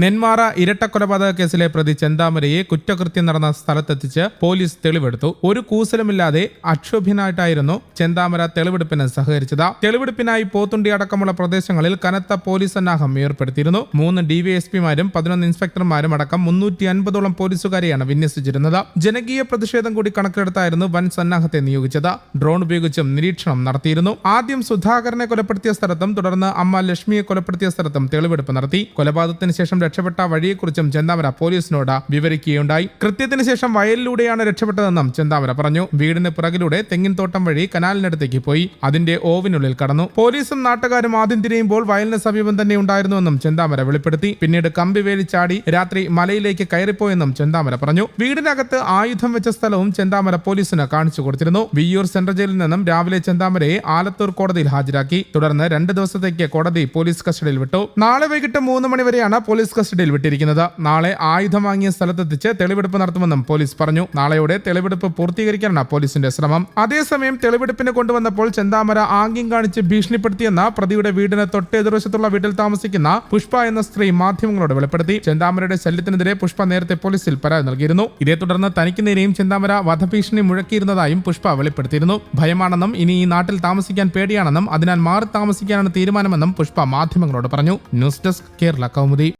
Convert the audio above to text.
നെന്മാറ ഇരട്ടക്കൊലപാതക കേസിലെ പ്രതി ചെന്താമരയെ കുറ്റകൃത്യം നടന്ന സ്ഥലത്തെത്തിച്ച് പോലീസ് തെളിവെടുത്തു. ഒരു കൂസലുമില്ലാതെ അക്ഷോഭ്യനായിട്ടായിരുന്നു ചെന്താമര തെളിവെടുപ്പിന് സഹകരിച്ചത്. തെളിവെടുപ്പിനായി പോത്തുണ്ടി അടക്കമുള്ള പ്രദേശങ്ങളിൽ കനത്ത പോലീസ് സന്നാഹം ഏർപ്പെടുത്തിയിരുന്നു. മൂന്ന് ഡിവൈഎസ്പിമാരും പതിനൊന്ന് ഇൻസ്പെക്ടർമാരും അടക്കം മുന്നൂറ്റി അൻപതോളം പോലീസുകാരെയാണ് വിന്യസിച്ചിരുന്നത്. ജനകീയ പ്രതിഷേധം കൂടി കണക്കിലെടുത്തായിരുന്നു വൻ സന്നാഹത്തെ നിയോഗിച്ചത്. ഡ്രോൺ ഉപയോഗിച്ചും നിരീക്ഷണം നടത്തിയിരുന്നു. ആദ്യം സുധാകരനെ കൊലപ്പെടുത്തിയ സ്ഥലത്തും തുടർന്ന് അമ്മ ലക്ഷ്മിയെ കൊലപ്പെടുത്തിയ സ്ഥലത്തും തെളിവെടുപ്പ് നടത്തി. കൊലപാതകത്തിന് ശേഷം രക്ഷപ്പെട്ട വഴിയെക്കുറിച്ചും ചെന്താമര പോലീസിനോട് വിവരിക്കുകയുണ്ടായി. കൃത്യത്തിന് ശേഷം വയലിലൂടെയാണ് രക്ഷപ്പെട്ടതെന്നും ചെന്താമര പറഞ്ഞു. വീടിന് പിറകിലൂടെ തെങ്ങിൻ തോട്ടം വഴി കനാലിനടുത്തേക്ക് പോയി. അതിന്റെ ഓവിനുള്ളിൽ കടന്നു. പോലീസും നാട്ടുകാരും ആദ്യം തിരിയുമ്പോൾ വയലിന് സമീപം തന്നെ ഉണ്ടായിരുന്നുവെന്നും ചെന്താമര വെളിപ്പെടുത്തി. പിന്നീട് കമ്പി വേലി ചാടി രാത്രി മലയിലേക്ക് കയറിപ്പോയെന്നും ചെന്താമര പറഞ്ഞു. വീടിനകത്ത് ആയുധം വെച്ച സ്ഥലവും ചെന്താമര പോലീസിന് കാണിച്ചു കൊടുത്തിരുന്നു. വിയ്യൂർ സെൻട്രൽ ജയിലിൽ നിന്നും രാവിലെ ചെന്താമരയെ ആലത്തൂർ കോടതിയിൽ ഹാജരാക്കി. തുടർന്ന് രണ്ട് ദിവസത്തേക്ക് കോടതി പോലീസ് കസ്റ്റഡിയിൽ വിട്ടു. നാളെ വൈകിട്ട് മൂന്ന് മണിവരെയാണ് പോലീസ് കസ്റ്റഡിയിൽ വിട്ടിരിക്കുന്നത് നാളെ ആയുധം വാങ്ങിയ സ്ഥലത്തെത്തിച്ച് തെളിവെടുപ്പ് നടത്തുമെന്നും പോലീസ് പറഞ്ഞു. നാളെയോടെ തെളിവെടുപ്പ് പൂർത്തീകരിക്കാനാണ് പോലീസിന്റെ ശ്രമം. അതേസമയം തെളിവെടുപ്പിന് കൊണ്ടുവന്നപ്പോൾ ചെന്താമര ആംഗ്യം കാണിച്ച് ഭീഷണിപ്പെടുത്തിയെന്ന പ്രതിയുടെ വീടിന് തൊട്ടെതിർവശത്തുള്ള വീട്ടിൽ താമസിക്കുന്ന പുഷ്പ എന്ന സ്ത്രീ മാധ്യമങ്ങളോട് വെളിപ്പെടുത്തി. ചെന്താമരയുടെ ശല്യത്തിനെതിരെ പുഷ്പ നേരത്തെ പോലീസിൽ പരാതി നൽകിയിരുന്നു. ഇതേ തുടർന്ന് തനിക്ക് നേരെയും ചെന്താമര വധഭീഷണി മുഴക്കിയിരുന്നതായും പുഷ്പ വെളിപ്പെടുത്തിയിരുന്നു. ഭയമാണെന്നും ഇനി ഈ നാട്ടിൽ താമസിക്കാൻ പേടിയാണെന്നും അതിനാൽ മാറി താമസിക്കാനാണ് തീരുമാനമെന്നും പുഷ്പ മാധ്യമങ്ങളോട് പറഞ്ഞു. News desk Kerala Kaumudi.